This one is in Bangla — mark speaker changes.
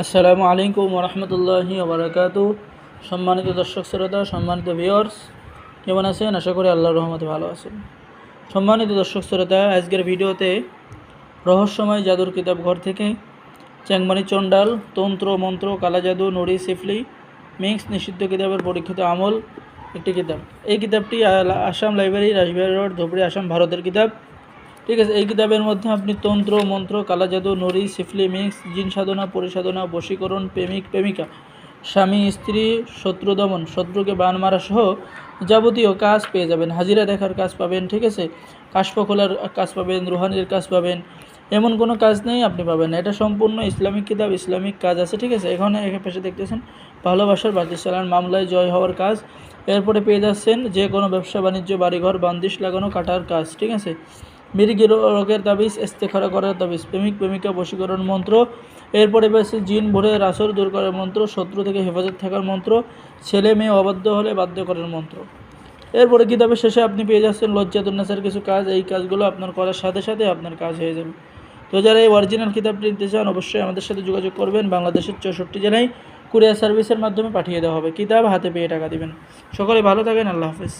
Speaker 1: আসসালামু আলাইকুম রহমতুল্লাহি ওবরাকাত সম্মানিত দর্শক শ্রোতা, সম্মানিত ভিওর্স কেমন আছেন? আশা করি আল্লাহ রহমতে ভালো আছেন। সম্মানিত দর্শক শ্রোতা, আজকের ভিডিওতে রহস্যময় জাদুর কিতাব ঘর থেকে চ্যাংমানি চণ্ডাল, তন্ত্র, মন্ত্র, কালা জাদু, নড়ি, সিফলি মিক্স নিষিদ্ধ কিতাবের পরীক্ষিত আমল একটি কিতাব। এই কিতাবটি আসাম লাইব্রেরি রাজবিহার রোড, ধুবড়ি, আসাম, ভারতের কিতাব। ঠিক আছে, এই কিতাবের মধ্যে আপনি তন্ত্র, মন্ত্র, কালা জাদু নড়ি সিফলি, মিক্স, জিন সাধনা, পরিসাধনা, বশীকরণ, প্রেমিক, প্রেমিকা, স্বামী, স্ত্রী, শত্রু দমন, শত্রুকে বান মারা সহ যাবতীয় কাজ পেয়ে যাবেন। হাজিরা দেখার কাজ পাবেন, ঠিক আছে? কাশপ খোলার কাজ পাবেন, রুহানির কাজ পাবেন, এমন কোনো কাজ নেই আপনি পাবেন না। এটা সম্পূর্ণ ইসলামিক কিতাব, ইসলামিক কাজ আছে, ঠিক আছে? এখানে এখানে পাশে দেখতেছেন, ভালোবাসার বাকি চালান মামলায় জয় হওয়ার কাজ। এরপরে পেয়ে যাচ্ছেন যে কোনো ব্যবসা, বাণিজ্য, বাড়িঘর, বান্দিশ লাগানো, কাটার কাজ, ঠিক আছে? মির্গি রোগের তাবিজ, ইস্তেখারা করার তাবিজ, প্রেমিক, প্রেমিকা বশীকরণ মন্ত্র, এরপরে পেয়েছে জিন ভরে রাসর দূর করার মন্ত্র, শত্রু থেকে হেফাজত থাকার মন্ত্র, ছেলে মেয়ে অবাধ্য হলে বাধ্য করার মন্ত্র। এরপরে কিতাবের শেষে আপনি পেয়ে যাচ্ছেন লজ্জাতুন্নাসের কিছু কাজ, এই কাজগুলো আপনার করার সাথে সাথে আপনার কাজ হয়ে যাবে। তো যারা এই অরিজিনাল কিতাবটি নিতে চান, অবশ্যই আমাদের সাথে যোগাযোগ করবেন, বাংলাদেশের চৌষট্টি জেলায় কুরিয়ার সার্ভিসের মাধ্যমে পাঠিয়ে দেওয়া হবে। কিতাব হাতে পেয়ে টাকা দিবেন। সকলে ভালো থাকেন, আল্লাহ হাফেজ।